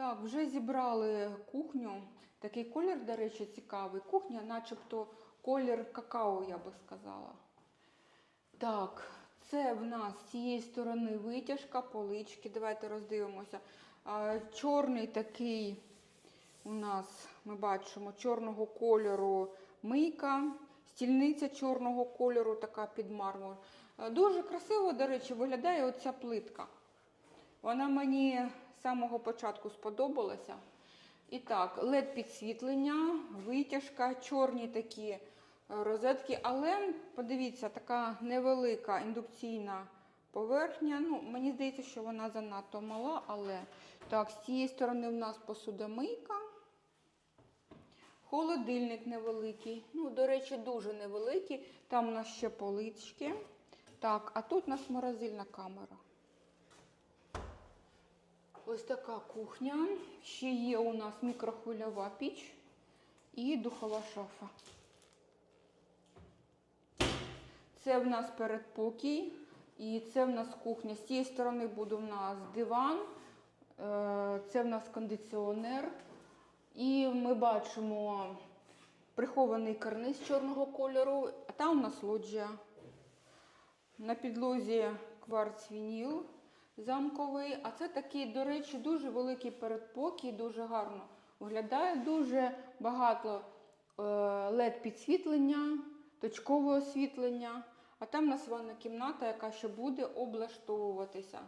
Так, вже зібрали кухню. Такий колір, до речі, цікавий. Кухня, начебто колір какао, я би сказала. Так, це в нас з цієї сторони витяжка, полички. Давайте роздивимося. Чорний такий у нас, ми бачимо, чорного кольору мийка, стільниця чорного кольору, така під мармур. Дуже красиво, до речі, виглядає оця плитка. Вона мені з самого початку сподобалася. І так, led підсвітлення, витяжка, чорні такі е, розетки, але подивіться, така невелика індукційна поверхня. Ну, мені здається, що вона занадто мала, але так, з цієї сторони в нас посудомийка. Холодильник невеликий. Ну, до речі, дуже невеликий. Там у нас ще полички. Так, а тут у нас морозильна камера. Ось така кухня. Ще є у нас мікрохвильова піч і духова шафа. Це в нас передпокій. І це в нас кухня. З цієї сторони буде в нас диван, е, це в нас кондиціонер. І ми бачимо прихований карниз чорного кольору, а там у нас лоджія. На підлозі кварц вініл замковий. А це такий, до речі, дуже великий передпокій, дуже гарно виглядає. Дуже багато led підсвітлення, точкове освітлення. А там у нас ванна кімната, яка ще буде облаштовуватися.